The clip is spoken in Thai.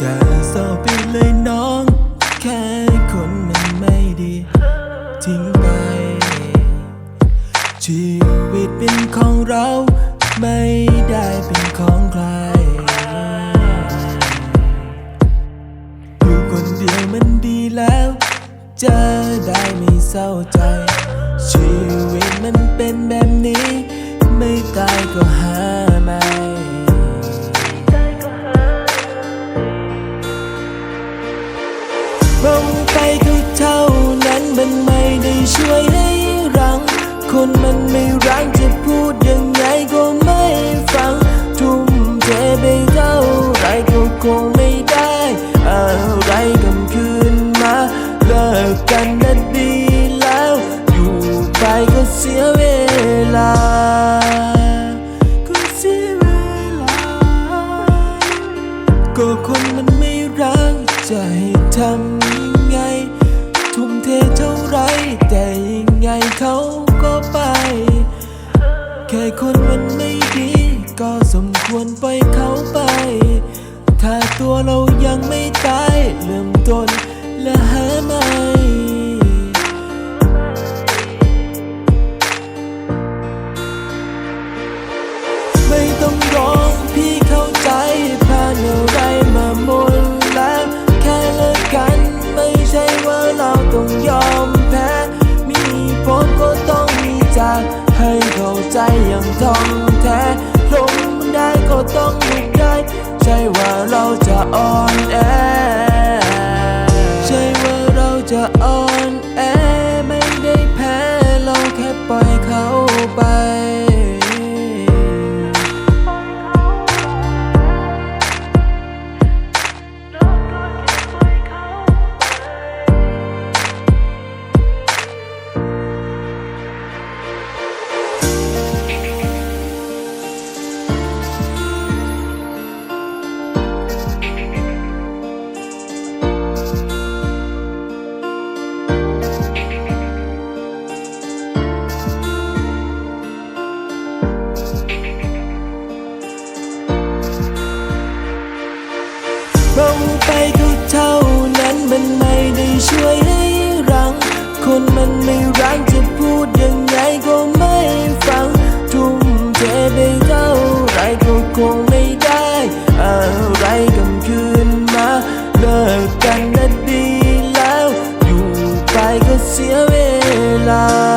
อย่าเศร้าไปเลยน้อง แค่คนมันไม่ดีทิ้งไป ชีวิตเป็นของเราไม่ได้เป็น ได้ไม่เศร้าใจ ชีวิตมันเป็นแบบนี้ ไม่ตายก็หาไม่มองไปก็เท่านั้ ไม่รักจะให้ทำยังไง ทุ่มเทเท่าไรแต่ยังไงเขาก็ไป แค่คนมันไม่ดี ก็สมควรปล่อยเขาไป ถ้าตัวเรายังไม่ตายเริ่มต้นและหาใหม่ไม่ ต้องลุกได้ ใช่ว่าเราจะอ่อนแอ ใช่ว่าเราจะอ่อนแอไม่ ลงไปก็เท่านั้นมันไม่ได้ช่วยให้รัง คนมันไม่รักจะพูดยังไงก็ไม่ฟัง ทุ่มเทไปเท่าไรก็คงไม่ได้ อะไรกันคืนมาเลิกกันนะดีแล้ว อยู่ไปก็เสียเวลา